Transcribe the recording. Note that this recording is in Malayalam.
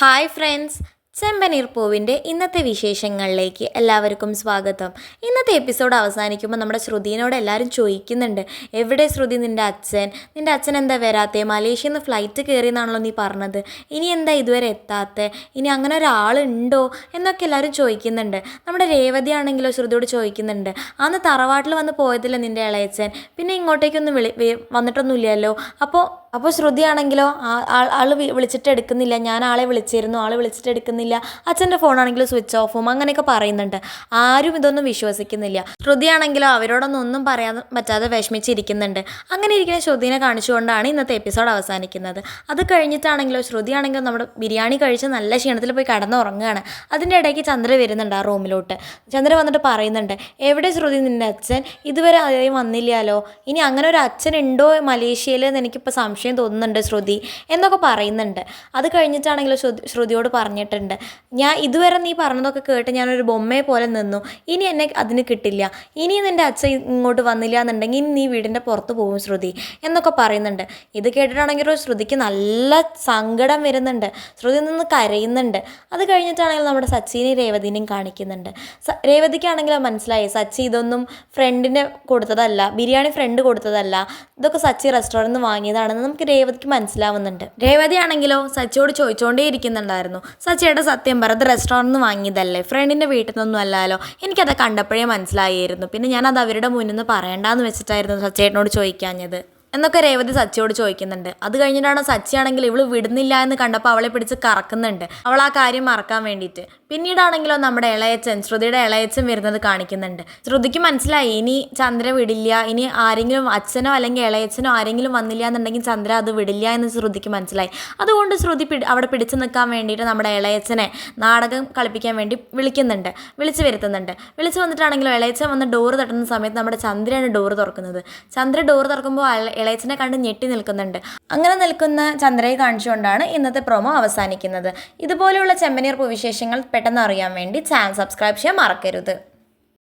ഹായ് ഫ്രണ്ട്സ് ചെമ്പനീർ പൂവിന്റെ ഇന്നത്തെ വിശേഷങ്ങളിലേക്ക് എല്ലാവർക്കും സ്വാഗതം. ഇന്നത്തെ എപ്പിസോഡ് അവസാനിക്കുമ്പോൾ നമ്മുടെ ശ്രുതിനോട് എല്ലാവരും ചോദിക്കുന്നുണ്ട് എവിടെ ശ്രുതി നിന്റെ അച്ഛൻ? നിന്റെ അച്ഛൻ എന്താ വരാത്തേ? മലേഷ്യയിൽ നിന്ന് ഫ്ലൈറ്റ് കയറിയെന്നാണല്ലോ നീ പറഞ്ഞത്. ഇനി എന്താ ഇതുവരെ എത്താത്ത? ഇനി അങ്ങനെ ഒരാളുണ്ടോ? എന്നൊക്കെ എല്ലാവരും ചോദിക്കുന്നുണ്ട്. നമ്മുടെ രേവതി ആണെങ്കിലോ ശ്രുതിയോട് ചോദിക്കുന്നുണ്ട് അന്ന് തറവാട്ടിൽ വന്ന് പോയതില്ല നിന്റെ ഇളയച്ചൻ പിന്നെ ഇങ്ങോട്ടേക്കൊന്നും വിളി വന്നിട്ടൊന്നുമില്ലല്ലോ? അപ്പോൾ അപ്പോൾ ശ്രുതിയാണെങ്കിലോ ആൾ വിളിച്ചിട്ട് എടുക്കുന്നില്ല. ഞാൻ ആളെ വിളിച്ചിരുന്നു ആൾ വിളിച്ചിട്ട് എടുക്കുന്നില്ല. അച്ഛന്റെ ഫോണാണെങ്കിലും സ്വിച്ച് ഓഫും അങ്ങനെയൊക്കെ പറയുന്നുണ്ട്. ആരും ഇതൊന്നും വിശ്വസിക്കുന്നില്ല. ശ്രുതിയാണെങ്കിലോ അവരോടൊന്നും ഒന്നും പറയാൻ പറ്റാതെ വിഷമിച്ചിരിക്കുന്നുണ്ട്. അങ്ങനെ ഇരിക്കുന്ന ശ്രുതിനെ കാണിച്ചുകൊണ്ടാണ് ഇന്നത്തെ എപ്പിസോഡ് അവസാനിക്കുന്നത്. അത് കഴിഞ്ഞിട്ടാണെങ്കിലോ ശ്രുതി ആണെങ്കിലും നമ്മുടെ ബിരിയാണി കഴിച്ച് നല്ല ക്ഷീണത്തിൽ പോയി കിടന്നുറങ്ങുകയാണ്. അതിന്റെ ഇടയ്ക്ക് ചന്ദ്ര വരുന്നുണ്ട് ആ റൂമിലോട്ട്. ചന്ദ്ര വന്നിട്ട് പറയുന്നുണ്ട് എവിടെ ശ്രുതി നിന്റെ അച്ഛൻ? ഇതുവരെ ആരെയും വന്നില്ലല്ലോ. ഇനി അങ്ങനെ ഒരു അച്ഛൻ ഉണ്ടോ മലേഷ്യയിൽ എന്ന് എനിക്കിപ്പോൾ സംശയം തോന്നുന്നുണ്ട് ശ്രുതി എന്നൊക്കെ പറയുന്നുണ്ട്. അത് കഴിഞ്ഞിട്ടാണെങ്കിലും ശ്രുതി ശ്രുതിയോട് പറഞ്ഞിട്ടുണ്ട്. ഞാൻ ഇതുവരെ നീ പറഞ്ഞതൊക്കെ കേട്ട് ഞാനൊരു ബൊമ്മയെ പോലെ നിന്നു. ഇനി എന്നെ അതിന് കിട്ടില്ല. ഇനി നിന്റെ അച്ഛൻ ഇങ്ങോട്ട് വന്നില്ല എന്നുണ്ടെങ്കിൽ ഇനി നീ വീടിന്റെ പുറത്ത് പോകും ശ്രുതി എന്നൊക്കെ പറയുന്നുണ്ട്. ഇത് കേട്ടിട്ടാണെങ്കിലും ശ്രുതിക്ക് നല്ല സങ്കടം വരുന്നുണ്ട്. ശ്രുതി നിന്ന് കരയുന്നുണ്ട്. അത് കഴിഞ്ഞിട്ടാണെങ്കിൽ നമ്മുടെ സച്ചിനെയും രേവതിനെയും കാണിക്കുന്നുണ്ട്. രേവതിക്കാണെങ്കിൽ മനസ്സിലായി. സച്ചി ഇതൊന്നും ഫ്രണ്ടിന് കൊടുത്തതല്ല. ബിരിയാണി ഫ്രണ്ട് കൊടുത്തതല്ല. ഇതൊക്കെ സച്ചി റെസ്റ്റോറന്റിൽ നിന്ന് വാങ്ങിയതാണെന്ന് നമുക്ക് രേവതിക്ക് മനസ്സിലാവുന്നുണ്ട്. രേവതി ആണെങ്കിലോ സച്ചിയോട് ചോദിച്ചുകൊണ്ടേ ഇരിക്കുന്നുണ്ടായിരുന്നു. സച്ചിയുടെ സത്യം പറ ഇത് റെസ്റ്റോറന്റിൽ നിന്ന് വാങ്ങിയതല്ലേ? ഫ്രണ്ടിന്റെ വീട്ടിൽ നിന്നൊന്നും അല്ലല്ലോ എനിക്കത് കണ്ടപ്പോഴേ മനസ്സിലായിരുന്നു. പിന്നെ ഞാനത് അവരുടെ മുന്നിൽ നിന്ന് പറയണ്ടാന്ന് വെച്ചിട്ടായിരുന്നു സച്ചേട്ടനോട് ചോദിക്കാഞ്ഞത്. എന്നൊക്കെ രേവതി സച്ചിയോട് ചോദിക്കുന്നുണ്ട്. അത് കഴിഞ്ഞിട്ടാണ് സച്ചിയാണെങ്കിൽ ഇവൾ വിടുന്നില്ല എന്ന് കണ്ടപ്പോൾ അവളെ പിടിച്ച് കറക്കുന്നുണ്ട്. അവൾ ആ കാര്യം മറക്കാൻ വേണ്ടിയിട്ട്. പിന്നീടാണെങ്കിലോ നമ്മുടെ ഇളയച്ചൻ ശ്രുതിയുടെ ഇളയച്ചൻ വരുന്നത് കാണിക്കുന്നുണ്ട്. ശ്രുതിക്ക് മനസ്സിലായി ഇനി ചന്ദ്ര വിടില്ല ഇനി ആരെങ്കിലും അച്ഛനോ അല്ലെങ്കിൽ ഇളയച്ചനോ ആരെങ്കിലും വന്നില്ല എന്നുണ്ടെങ്കിൽ ചന്ദ്ര അത് വിടില്ല എന്ന് ശ്രുതിക്ക് മനസ്സിലായി. അതുകൊണ്ട് ശ്രുതി അവിടെ പിടിച്ചു നിൽക്കാൻ വേണ്ടിയിട്ട് നമ്മുടെ ഇളയച്ചനെ നാടകം കളിപ്പിക്കാൻ വേണ്ടി വിളിക്കുന്നുണ്ട്. വിളിച്ചു വരുത്തുന്നുണ്ട്. വിളിച്ചു വന്നിട്ടാണെങ്കിലും ഇളയച്ചൻ വന്ന് ഡോറ് തട്ടുന്ന സമയത്ത് നമ്മുടെ ചന്ദ്രയാണ് ഡോറ് തുറക്കുന്നത്. ചന്ദ്ര ഡോറ് തുറക്കുമ്പോൾ ഇളയച്ചനെ കണ്ട് ഞെട്ടി നിൽക്കുന്നുണ്ട്. അങ്ങനെ നിൽക്കുന്ന ചന്ദ്രയെ കാണിച്ചുകൊണ്ടാണ് ഇന്നത്തെ പ്രൊമോ അവസാനിക്കുന്നത്. ഇതുപോലെയുള്ള ചെമ്മനീർ വിശേഷങ്ങൾ പെട്ടെന്ന് അറിയാൻ വേണ്ടി ചാനൽ സബ്സ്ക്രൈബ് ചെയ്യാൻ മറക്കരുത്.